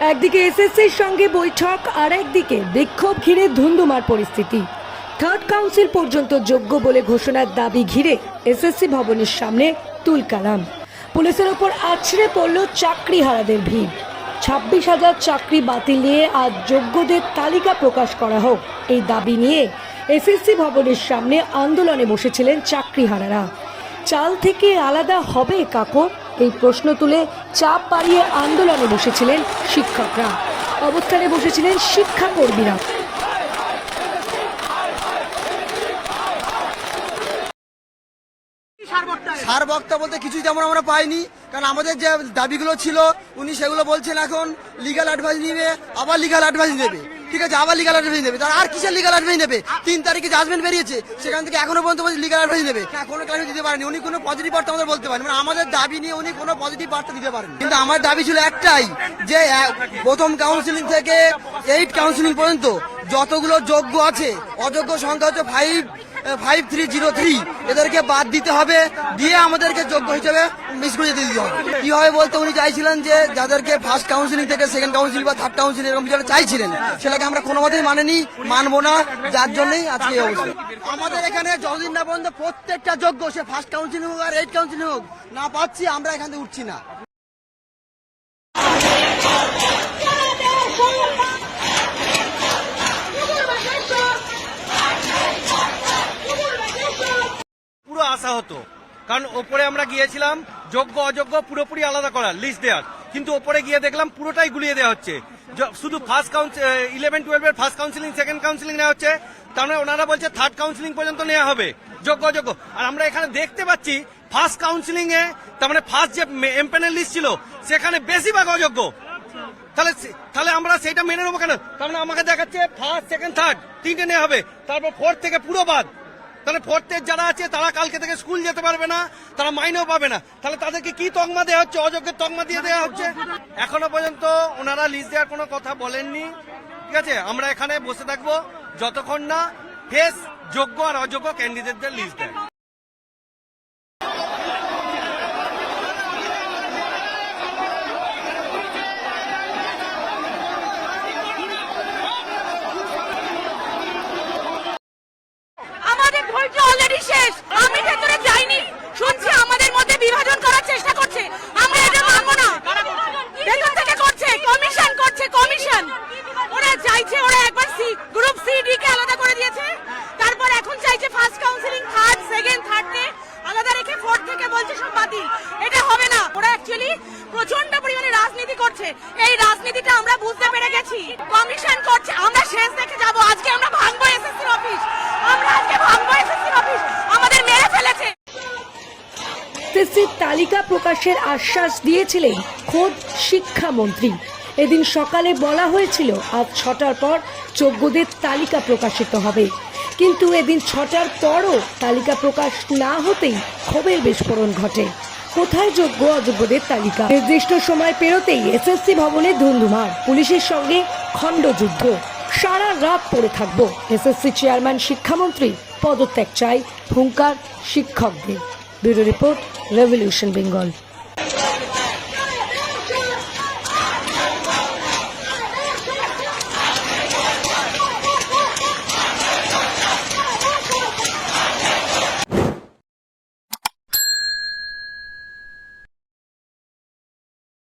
একদিকে এসএসসির সঙ্গে বৈঠক, আর একদিকে বিক্ষোভ ঘিরে ধুন্ধুমার পরিস্থিতি। থার্ড কাউন্সিল পর্যন্ত যোগ্য বলে ঘোষণার দাবি ঘিরে এসএসসি ভবনের সামনে তুলকালাম পুলিশের ওপর আছড়ে পড়ল চাকরিহারাদের ভিড়। ছাব্বিশ হাজার চাকরি বাতিল নিয়ে আজ যোগ্যদের তালিকা প্রকাশ করা হোক। এই দাবি নিয়ে এসএসসি ভবনের সামনে আন্দোলনে বসেছিলেন চাকরিহারারা। চাল থেকে আলাদা হবে কাকো? এই প্রশ্ন তুলে চাপ বাড়িয়ে আন্দোলনে বসেছিলেন শিক্ষকরা। অবস্থানে বসেছিলেন শিক্ষাকর্মীরা। সার বক্তা বলতে কিছুই তেমন আমরা পাইনি, কারণ আমাদের যে দাবিগুলো ছিল, উনি সেগুলো বলছেন এখন লিগাল অ্যাডভাইস নিবে, আবার লিগাল অ্যাডভাইস নেবে ঠিক আছে, আবার লিগাল অ্যাডভাইস নেবে। তার আর কিসের লিগাল অ্যাডভাইস নেবে? তিন তারিখে জাজমেন্ট বেরিয়েছে, সেখান থেকে এখনও পর্যন্ত লিগাল অ্যাডভাইস নেবে। এখনও ক্লাস দিতে পারেনি। উনি কোনো পজিটিভ বার্তা আমাদের বলতে পারেন। মানে আমাদের দাবি নিয়ে উনি কোনো পজিটিভ বার্তা দিতে পারেন কিন্তু আমার দাবি ছিল একটাই, যে প্রথম কাউন্সিলিং থেকে এইট কাউন্সিলিং পর্যন্ত যতগুলো যোগ্য আছে, অযোগ্য সংখ্যা হচ্ছে five five three zero three এদেরকে বাদ দিতে হবে। দিয়ে আমাদেরকে যোগ্য হিসেবে মিস করে দিতে হবে। কি হবে বলতে, উনি চাইছিলেন যে যাদেরকে ফার্স্ট কাউন্সিলিং থেকে সেকেন্ড কাউন্সিলিং বা থার্ড কাউন্সিলিং এরকম যেটা চাইছিলেন, সেটাকে আমরা কোনো মতেই মানেনি, মানবো না, যার জন্যই আজকে অবস্থা। আমাদের এখানে যতদিন না পর্যন্ত প্রত্যেকটা যোগ্য, সে ফার্স্ট কাউন্সিলিং হোক আর এইট কাউন্সিলিং হোক, না পাচ্ছি, আমরা এখান থেকে উঠছি না। আশা হতো। কারণ ওপরে আমরা গিয়েছিলাম, যোগ্য, অযোগ্য, পুরোপুরি আলাদা করার লিস্ট দেওয়ার। কিন্তু ওপরে গিয়ে দেখলাম পুরোটাই গুলিয়ে দেওয়া হচ্ছে। শুধু ফার্স্ট কাউন্সিল ইলেভেন টুয়েলভের ফার্স্ট কাউন্সিলিং সেকেন্ড কাউন্সিলিং নেওয়া হচ্ছে। তার মানে ওনারা বলছে থার্ড কাউন্সিলিং পর্যন্ত নেওয়া হবে, যোগ্য, অযোগ্য। আর আমরা এখানে দেখতে পাচ্ছি ফার্স্ট কাউন্সিলিং এ, তার মানে ফার্স্ট যে এমপ্যানেল লিস্ট ছিল, সেখানে বেশিরভাগ অযোগ্য। তাহলে তাহলে আমরা সেটা মেনে নেব কেন? তার মানে আমাকে দেখাচ্ছে ফার্স্ট সেকেন্ড থার্ড তিনটে নেওয়া হবে, তারপর ফোর্থ থেকে পুরো বাদ। তাহলে ফোর্থের যারা আছে, তারা কালকে থেকে স্কুল যেতে পারবে না, তারা মাইনেও পাবে না। তাহলে তাদেরকে কি তকমা দেওয়া হচ্ছে? অযোগ্যের তকমা দিয়ে দেওয়া হচ্ছে? এখনও পর্যন্ত ওনারা লিস্ট দেওয়ার কোনো কথা বলেননি। ঠিক আছে? আমরা এখানে বসে থাকব। যতক্ষণ না ফেস যোগ্য আর অযোগ্য ক্যান্ডিডেটদের লিস্ট দেয় আমাদের ধৈর্য অলরেডি শেষ আমি ভেতরে যাইনি শুনছি আমাদের মধ্যে বিভাজন করার চেষ্টা করছে আমরা এটা মানবো না ভেতর থেকে করছে কমিশন করছে কমিশন ওরা চাইছে ওরা একবার সি গ্রুপ সি ডি কে আলাদা করে দিয়েছে তারপর এখন চাইছে first counselling third second third কে আলাদা রেখে ফোর্থ থেকে বলছে সব বাতিল এটা হবে না ওরা অ্যাকচুয়ালি প্রচণ্ড পরিমাণে রাজনীতি করছে। এই রাজনীতিটা আমরা বুঝতে পেরে গেছি। কমিশন করছে। আমরা শেষ দেখে যাব। আজকে আমরা ভাঙবো এসএসসির অফিস আমরা আজকে ভাঙবো এসএসসির অফিস আমাদের মেরে ফেলেছে। এসএসসির তালিকা প্রকাশের আশ্বাস দিয়েছিলেন খোদ শিক্ষামন্ত্রী এদিন সকালে বলা হয়েছিল, আজ ছটার পর যোগ্যদের তালিকা প্রকাশিত হবে। কিন্তু এদিন ছটার পরও তালিকা প্রকাশ না হতেই ক্ষোভের বিস্ফোরণ ঘটে। কোথায় যোগ্য অযোগ্যদের তালিকা? নির্দিষ্ট সময় পেরোতেই এসএসসি ভবনে ধুন্ধুমার। পুলিশের সঙ্গে খণ্ডযুদ্ধ। সারা রাত পড়ে থাকব। এসএসসি চেয়ারম্যান শিক্ষামন্ত্রী পদত্যাগ চাই হুঙ্কার শিক্ষকদের। Bureau report, revolution Bengal.